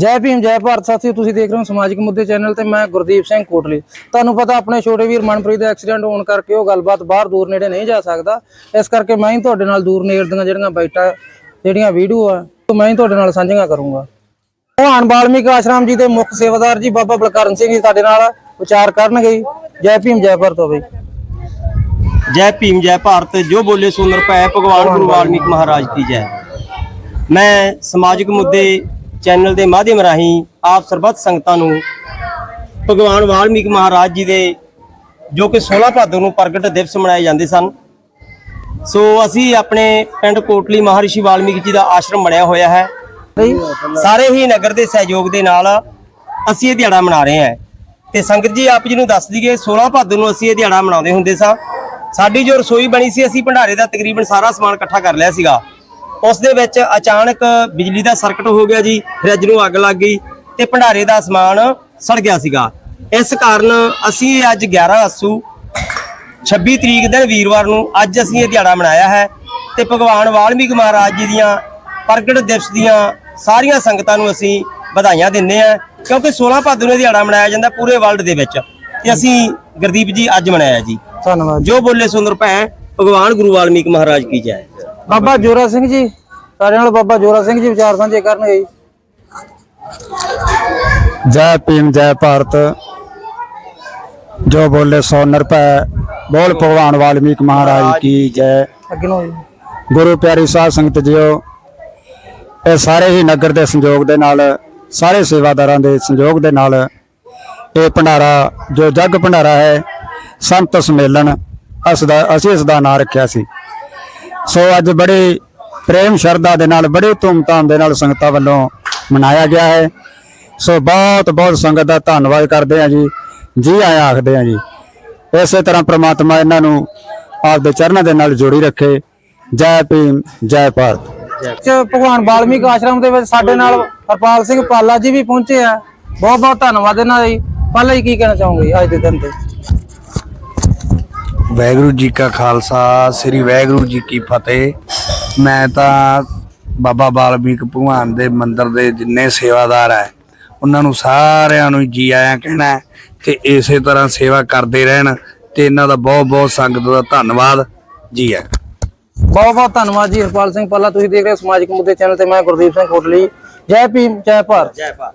ਜੈ ਭੀਮ, ਜੈ ਭਾਰਤ। ਸਾਥੀਓ, ਤੁਸੀਂ ਦੇਖ ਰਹੇ ਹੋ ਸਮਾਜਿਕ ਮੁੱਦੇ ਚੈਨਲ ਤੇ ਮੈਂ ਗੁਰਦੀਪ ਸਿੰਘ ਕੋਟਲੀ। ਤੁਹਾਨੂੰ ਪਤਾ ਆਪਣੇ ਛੋਟੇ ਵੀਰ ਮਨਪ੍ਰੀਤ ਦਾ ਐਕਸੀਡੈਂਟ ਹੋਣ ਕਰਕੇ ਉਹ ਗੱਲਬਾਤ ਬਾਹਰ ਦੂਰ ਨੇੜੇ ਨਹੀਂ ਜਾ ਸਕਦਾ। ਇਸ ਕਰਕੇ ਮੈਂ ਹੀ ਤੁਹਾਡੇ ਨਾਲ ਦੂਰ ਨੇੜ ਦੀਆਂ ਜਿਹੜੀਆਂ ਬਾਈਟਾਂ, ਜਿਹੜੀਆਂ ਵੀਡੀਓ ਆ, ਉਹ ਮੈਂ ਹੀ ਤੁਹਾਡੇ ਨਾਲ ਸਾਂਝੀਆਂ ਕਰੂੰਗਾ। ਭਗਵਾਨ ਵਾਲਮੀਕ ਆਸ਼ਰਮ ਜੀ ਦੇ ਮੁੱਖ ਸੇਵਾਦਾਰ ਜੀ ਬਾਬਾ ਬਲਕਰਨ ਸਿੰਘ ਜੀ ਸਾਡੇ ਨਾਲ ਵਿਚਾਰ ਕਰਨਗੇ ਜੈ। ਭੀਮ, ਜੈ ਭਾਰਤ ਹੋਵੇ ਜੈ ਭੀਮ, ਜੈ ਭਾਰਤ, ਜੋ ਬੋਲੇ ਸੋ ਨਿਰਭੈ, ਭਗਵਾਨ ਗੁਰੂ ਵਾਲਮੀਕ ਮਹਾਰਾਜ ਦੀ ਜੈ। ਮੈਂ ਸਮਾਜਿਕ ਮੁੱਦੇ ਚੈਨਲ ਦੇ ਮਾਧਿਅਮ ਰਾਹੀਂ ਆਪ ਸਰਬੱਤ ਸੰਗਤਾਂ ਨੂੰ ਭਗਵਾਨ ਵਾਲਮੀਕ ਮਹਾਰਾਜ ਜੀ ਦੇ ਜੋ ਕਿ 16 ਭਾਦੋਂ ਨੂੰ ਪ੍ਰਗਟ ਦਿਵਸ ਮਨਾਏ ਜਾਂਦੇ ਸਨ, ਸੋ ਅਸੀਂ ਆਪਣੇ ਪਿੰਡ ਕੋਟਲੀ ਮਹਾਰਿਸ਼ੀ ਵਾਲਮੀਕ ਜੀ ਦਾ ਆਸ਼ਰਮ ਬਣਿਆ ਹੋਇਆ ਹੈ। ਸਾਰੇ ਹੀ ਨਗਰ ਦੇ ਸਹਿਯੋਗ ਦੇ ਨਾਲ ਅਸੀਂ ਇਹ ਦਿਹਾੜਾ ਮਨਾ ਰਹੇ ਹਾਂ। ਤੇ ਸੰਗਤ ਜੀ ਆਪ ਜੀ ਨੂੰ ਦੱਸ ਦਈਏ 16 ਭਾਦੋਂ ਨੂੰ ਅਸੀਂ ਇਹ ਦਿਹਾੜਾ ਮਨਾਉਂਦੇ ਹੁੰਦੇ ਸਾਂ। ਸਾਡੀ ਜੋ ਰਸੋਈ ਬਣੀ ਸੀ, ਅਸੀਂ ਭੰਡਾਰੇ ਦਾ ਤਕਰੀਬਨ ਸਾਰਾ ਸਮਾਨ ਇਕੱਠਾ ਕਰ ਲਿਆ ਸੀਗਾ। ਉਸ ਦੇ ਵਿੱਚ ਅਚਾਨਕ ਬਿਜਲੀ ਦਾ ਸਰਕਟ ਹੋ ਗਿਆ ਜੀ, ਫਰਿੱਜ ਨੂੰ ਅੱਗ ਲੱਗ ਗਈ ਤੇ ਭੰਡਾਰੇ ਦਾ ਸਮਾਨ ਸੜ ਗਿਆ ਸੀਗਾ। ਇਸ ਕਾਰਨ ਅਸੀਂ ਅੱਜ 11 ਅਸੂ 26 ਤਰੀਕ ਦਿਨ ਵੀਰਵਾਰ ਨੂੰ ਅੱਜ ਅਸੀਂ ਇਹ ਦਿਹਾੜਾ ਮਨਾਇਆ ਹੈ ਤੇ ਭਗਵਾਨ ਵਾਲਮੀਕ ਮਹਾਰਾਜ ਜੀ ਦੀਆਂ ਪ੍ਰਗਟ ਦਿਵਸ ਦੀਆਂ ਸਾਰੀਆਂ ਸੰਗਤਾਂ ਨੂੰ ਅਸੀਂ ਵਧਾਈਆਂ ਦਿੰਦੇ ਹਾਂ, ਕਿਉਂਕਿ 16 ਭਾਦੂ ਨੂੰ ਇਹ ਦਿਹਾੜਾ ਮਨਾਇਆ ਜਾਂਦਾ ਪੂਰੇ ਵਰਲਡ ਦੇ ਵਿੱਚ ਤੇ ਅਸੀਂ ਗੁਰਦੀਪ ਜੀ ਅੱਜ ਮਨਾਇਆ ਜੀ। ਧੰਨਵਾਦ ਜੋ। ਬੋਲੇ ਸੁੰਦਰ ਭੈ ਭਗਵਾਨ ਗੁਰੂ ਵਾਲਮੀਕ ਮਹਾਰਾਜ ਕੀ ਜੈ ਬਾਬਾ ਜੋਰਾ ਸਿੰਘ ਜੀ ਸਾਡੇ ਨਾਲ ਬਾਬਾ ਜੋਰਾ ਸਿੰਘ ਜੀ ਵਿਚਾਰ ਸਾਂਝੇ ਕਰਨਗੇ ਜੀ। ਜੈ ਭੀਮ ਜੈ ਭਾਰਤ। ਜੋ ਬੋਲੇ ਸੋ ਨਿਰਭੈ ਬੋਲ ਭਗਵਾਨ ਵਾਲਮੀਕ ਮਹਾਰਾਜ ਕੀ ਜੀ। ਗੁਰੂ ਪਿਆਰੀ ਸਾਧ ਸੰਗਤ ਜੀਓ ਇਹ ਸਾਰੇ ਹੀ ਨਗਰ ਦੇ ਸੰਯੋਗ ਦੇ ਨਾਲ ਸਾਰੇ ਸੇਵਾਦਾਰਾਂ ਦੇ ਸੰਯੋਗ ਦੇ ਨਾਲ ਇਹ ਭੰਡਾਰਾ ਜੋ ਜੱਗ ਭੰਡਾਰਾ ਹੈ ਸੰਤ ਸੰਮੇਲਨ ਅਸਦਾ ਅਸੀਂ ਇਸ ਦਾ ਨਾਂ ਰੱਖਿਆ ਸੀ। ਸੋ ਅੱਜ ਬੜੇ ਪ੍ਰੇਮ ਸ਼ਰਧਾ ਦੇ ਨਾਲ, ਬੜੇ ਧੂਮਧਾਮ ਦੇ ਨਾਲ ਸੰਗਤਾਂ ਵੱਲੋਂ ਮਨਾਇਆ ਗਿਆ ਹੈ। ਸੋ ਬਹੁਤ ਬਹੁਤ ਸੰਗਤ ਦਾ ਧੰਨਵਾਦ ਕਰਦੇ ਹਾਂ ਜੀ। ਜੀ ਆਇਆਂ ਆਖਦੇ ਹਾਂ ਜੀ। ਇਸੇ ਤਰ੍ਹਾਂ ਪ੍ਰਮਾਤਮਾ ਇਹਨਾਂ ਨੂੰ ਆਪਦੇ ਚਰਨਾਂ ਦੇ ਨਾਲ ਜੋੜੀ ਰੱਖੇ। ਜੈ ਭੀਮ, ਜੈ ਭਾਰਤ। ਚ ਭਗਵਾਨ ਵਾਲਮੀਕ ਆਸ਼ਰਮ ਦੇ ਵਿੱਚ ਸਾਡੇ ਨਾਲ ਹਰਪਾਲ ਸਿੰਘ ਪਾਲਾ ਜੀ ਵੀ ਪਹੁੰਚੇ ਆ। ਬਹੁਤ ਬਹੁਤ ਧੰਨਵਾਦ ਇਹਨਾਂ ਦਾ ਜੀ। ਪਾਲਾ ਜੀ, ਕੀ ਕਹਿਣਾ ਚਾਹੋਗੇ ਅੱਜ ਦੇ ਦਿਨ ਤੇ? ਵਾਹਿਗੁਰੂ ਜੀ ਕਾ ਖਾਲਸਾ ਸ੍ਰੀ ਵਾਹਿਗੁਰੂ ਜੀ ਕੀ ਫਤਿਹ। ਮੈਂ ਤਾਂ ਬਾਬਾ ਬਾਲਮੀਕ ਭਗਵਾਨ ਦੇ ਮੰਦਿਰ ਦੇ ਜਿੰਨੇ ਸੇਵਾਦਾਰ ਹੈ ਉਹਨਾਂ ਨੂੰ ਸਾਰਿਆਂ ਨੂੰ ਜੀ ਆਇਆਂ ਕਹਿਣਾ ਹੈ ਤੇ ਇਸੇ ਤਰ੍ਹਾਂ ਸੇਵਾ ਕਰਦੇ ਰਹਿਣ ਤੇ ਇਹਨਾਂ ਦਾ ਬਹੁਤ ਬਹੁਤ ਸੰਗਤ ਦਾ ਧੰਨਵਾਦ। ਜੀ ਆਇਆਂ ਬਹੁਤ ਬਹੁਤ ਧੰਨਵਾਦ ਜੀ ਹਰਪਾਲ ਸਿੰਘ ਪਾਲਾ ਤੁਸੀਂ ਦੇਖ ਰਹੇ ਹੋ ਸਮਾਜਿਕ ਮੁੱਦੇ ਚੈਨਲ ਤੇ ਮੈਂ ਗੁਰਦੀਪ ਸਿੰਘ ਕੋਟਲੀ ਜੈ ਭੀਮ ਜੈ ਭਾਰਤ। ਜੈ ਭਾਰਤ।